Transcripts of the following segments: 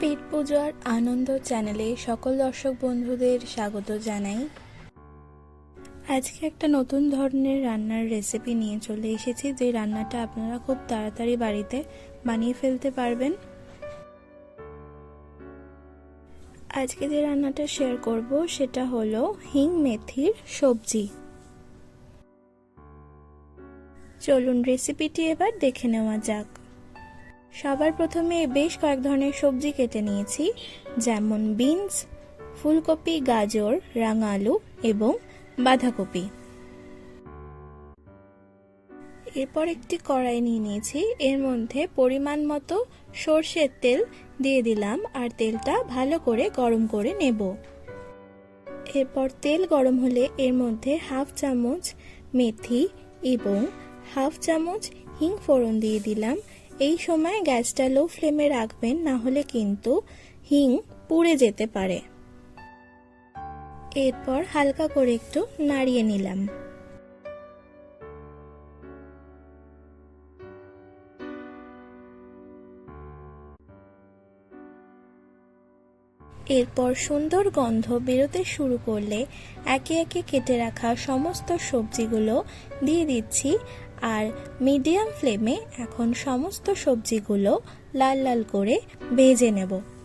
পেট পূজার আনন্দ চ্যানেলে সকল দর্শক বন্ধুদের স্বাগত জানাই। আজকে একটা নতুন ধরনের রান্নার রেসিপি নিয়ে চলে এসেছি, যে রান্নাটা আপনারা খুব তাড়াতাড়ি বাড়িতে বানিয়ে ফেলতে পারবেন। আজকে যে রান্নাটা শেয়ার করব, সেটা হলো হিং মেথির সবজি। চলুন রেসিপিটি এবার দেখে নেওয়া যাক। সবার প্রথমে বেশ কয়েক ধরনের সবজি কেটে নিয়েছি, যেমন বিনস, ফুলকপি, গাজর, রাঙা আলু এবং বাঁধাকপি। এরপর একটি কড়াই নিয়ে নিয়েছি। এর মধ্যে পরিমাণ মতো সর্ষের তেল দিয়ে দিলাম আর তেলটা ভালো করে গরম করে নেব। এরপর তেল গরম হলে এর মধ্যে হাফ চামচ মেথি এবং হাফ চামচ হিং ফোড়ন দিয়ে দিলাম। এই সময় গ্যাসটা লো ফ্লেমে রাখবেন, না হলে কিন্তু হিং পুড়ে যেতে পারে। এরপর হালকা করে একটু নাড়িয়ে নিলাম। এরপর সুন্দর গন্ধ বেরোতে শুরু করলে একে একে কেটে রাখা সমস্ত সবজিগুলো দিয়ে দিচ্ছি। আর মিডিয়াম ফ্লেমে এখন সমস্ত সবজিগুলো লাল লাল করে ভেজে নেব।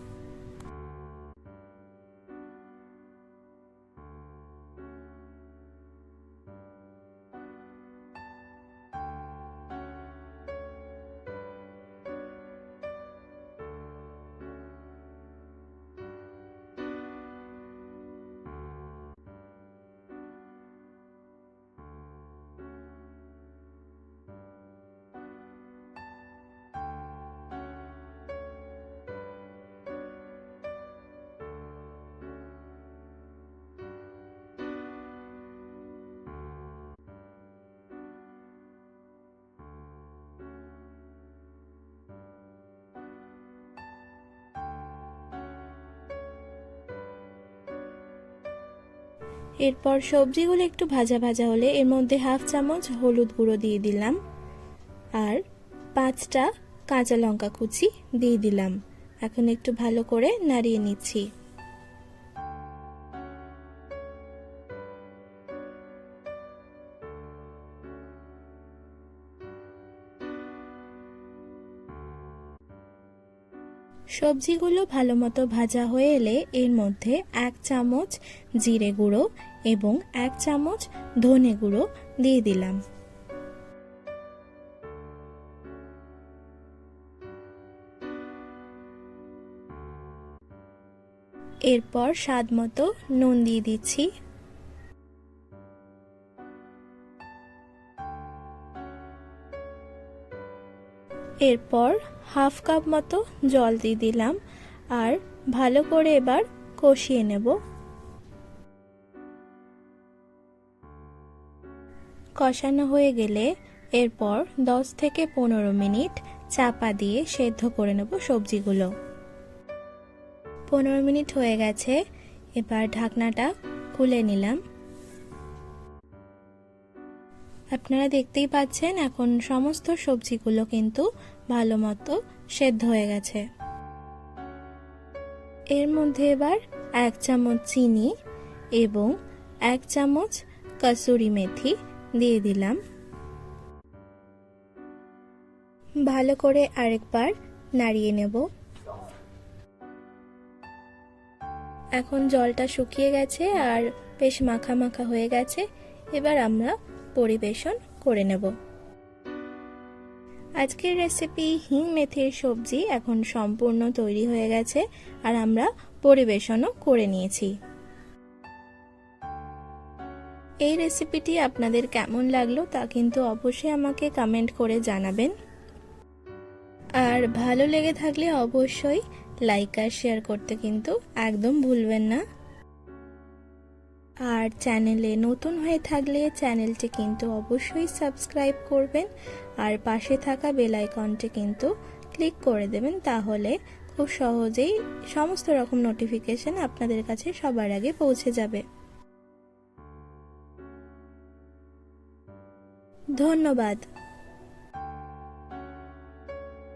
এরপর সবজিগুলো একটু ভাজা ভাজা হলে এর মধ্যে হাফ চামচ হলুদ গুঁড়ো দিয়ে দিলাম। আর পাঁচটা কাঁচা লঙ্কা কুচি দিয়ে দিলাম। এখন একটু ভালো করে নাড়িয়ে নিচ্ছি। সবজিগুলো ভালো মতো ভাজা হয়ে এলে এর মধ্যে এক চামচ জিরে গুঁড়ো এবং এক চামচ ধনে গুঁড়ো দিয়ে দিলাম। এরপর স্বাদ মতো নুন দিয়ে দিচ্ছি। এরপর হাফ কাপ মতো জল দিয়ে দিলাম আর ভালো করে এবার কষিয়ে নেব। কষানো হয়ে গেলে এরপর 10 থেকে পনেরো মিনিট চাপা দিয়ে সেদ্ধ করে নেব সবজিগুলো। পনেরো মিনিট হয়ে গেছে, এবার ঢাকনাটা খুলে নিলাম। আপনারা দেখতেই পাচ্ছেন এখন সমস্ত সবজিগুলো কিন্তু ভালো মতো সেদ্ধ হয়ে গেছে। এর মধ্যে এবার এক চামচ চিনি এবং এক চামচ কসুরি মেথি দিয়ে দিলাম। ভালো করে আরেকবার নাড়িয়ে নেব। এখন জলটা শুকিয়ে গেছে আর বেশ মাখা মাখা হয়ে গেছে। এবার আমরা পরিবেশন করে নেব। আজকের রেসিপি হিং মেথির সবজি এখন সম্পূর্ণ তৈরি হয়ে গেছে, আর আমরা পরিবেশনও করে নিয়েছি। এই রেসিপিটি আপনাদের কেমন লাগল তা কিন্তু অবশ্যই আমাকে কমেন্ট করে জানাবেন। আর ভালো লেগে থাকলে অবশ্যই লাইক আর শেয়ার করতে কিন্তু একদম ভুলবেন না। আর চ্যানেলে নতুন হয়ে থাকলে চ্যানেলটি কিন্তু অবশ্যই সাবস্ক্রাইব করবেন আর পাশে থাকা বেল আইকনটি কিন্তু ক্লিক করে দেবেন তাহলে খুব সহজেই সমস্ত রকম নোটিফিকেশন আপনাদের কাছে সবার আগে পৌঁছে যাবে। ধন্যবাদ।